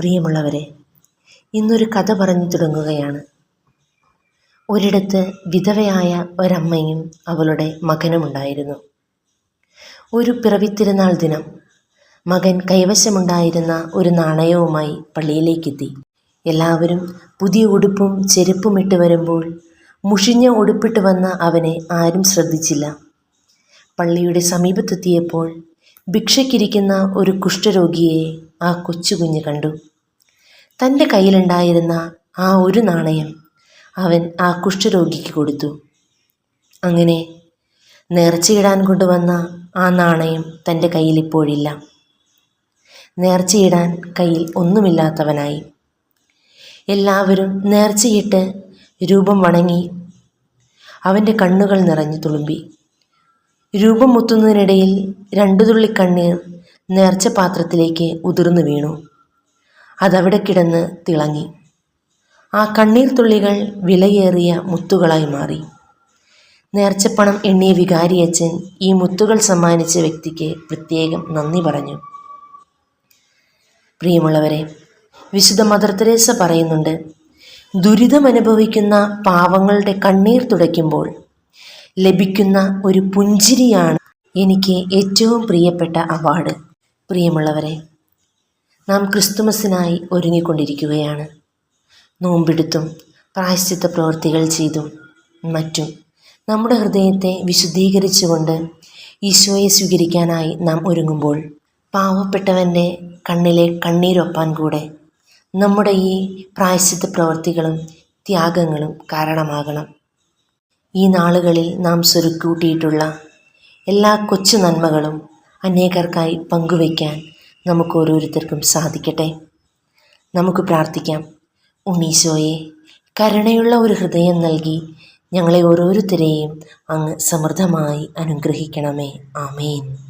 പ്രിയമുള്ളവരെ ഇന്നൊരു കഥ പറഞ്ഞു തുടങ്ങുകയാണ്. ഒരിടത്ത് വിധവയായ ഒരമ്മയും അവളുടെ മകനുമുണ്ടായിരുന്നു. ഒരു പിറവിത്തിരുന്നാൾ ദിനം മകൻ കൈവശമുണ്ടായിരുന്ന ഒരു നാണയവുമായി പള്ളിയിലേക്കെത്തി. എല്ലാവരും പുതിയ ഉടുപ്പും ചെരുപ്പും ഇട്ട് വരുമ്പോൾ മുഷിഞ്ഞ ഉടുപ്പിട്ട് വന്ന അവനെ ആരും ശ്രദ്ധിച്ചില്ല. പള്ളിയുടെ സമീപത്തെത്തിയപ്പോൾ ഭിക്ഷയ്ക്കിരിക്കുന്ന ഒരു കുഷ്ഠരോഗിയെ ആ കൊച്ചുകുഞ്ഞ് കണ്ടു. തന്റെ കയ്യിലുണ്ടായിരുന്ന ആ ഒരു നാണയം അവൻ ആ കുഷ്ഠരോഗിക്ക് കൊടുത്തു. അങ്ങനെ നേർച്ചയിടാൻ കൊണ്ടുവന്ന ആ നാണയം തന്റെ കയ്യിൽ ഇപ്പോഴില്ല. നേർച്ചയിടാൻ കയ്യിൽ ഒന്നുമില്ലാത്തവനായി. എല്ലാവരും നേർച്ചയിട്ട് രൂപം വണങ്ങി അവന്റെ കണ്ണുകൾ നിറഞ്ഞു തുളുമ്പി. രൂപം മുത്തുന്നതിനിടയിൽ രണ്ടു തുള്ളി കണ്ണീർ നേർച്ച പാത്രത്തിലേക്ക് ഉതിർന്നു വീണു. അതവിടെ കിടന്ന് തിളങ്ങി. ആ കണ്ണീർ തുള്ളികൾ വിലയേറിയ മുത്തുകളായി മാറി. നേർച്ചപ്പണം എണ്ണിയ വികാരിയച്ഛൻ ഈ മുത്തുകൾ സമ്മാനിച്ച വ്യക്തിക്ക് പ്രത്യേകം നന്ദി പറഞ്ഞു. പ്രിയമുള്ളവരെ വിശുദ്ധ മദർ തെരേസ പറയുന്നുണ്ട് ദുരിതമനുഭവിക്കുന്ന പാവങ്ങളുടെ കണ്ണീർ തുടയ്ക്കുമ്പോൾ ലഭിക്കുന്ന ഒരു പുഞ്ചിരിയാണ് എനിക്ക് ഏറ്റവും പ്രിയപ്പെട്ട അവാർഡ്. പ്രിയമുള്ളവരെ നാം ക്രിസ്തുമസിനായി ഒരുങ്ങിക്കൊണ്ടിരിക്കുകയാണ്. നോമ്പെടുത്തും പ്രായശ്ചിത്ത പ്രവൃത്തികൾ ചെയ്തും മറ്റും നമ്മുടെ ഹൃദയത്തെ വിശുദ്ധീകരിച്ചുകൊണ്ട് ഈശോയെ സ്വീകരിക്കാനായി നാം ഒരുങ്ങുമ്പോൾ പാവപ്പെട്ടവന്റെ കണ്ണിലെ കണ്ണീരൊപ്പാൻ കൂടെ നമ്മുടെ ഈ പ്രായശ്ചിത്ത പ്രവൃത്തികളും ത്യാഗങ്ങളും കാരണമാകണം. ഈ നാളുകളിൽ നാം സ്വരുക്കൂട്ടിയിട്ടുള്ള എല്ലാ കൊച്ചു നന്മകളും അനേകർക്കായി പങ്കുവയ്ക്കാൻ നമുക്ക് ഓരോരുത്തർക്കും സാധിക്കട്ടെ. നമുക്ക് പ്രാർത്ഥിക്കാം. ഉണീശോയെ കരുണയുള്ള ഒരു ഹൃദയം നൽകി ഞങ്ങളെ ഓരോരുത്തരെയും അങ്ങ് സമൃദ്ധമായി അനുഗ്രഹിക്കണമേ. ആമേൻ.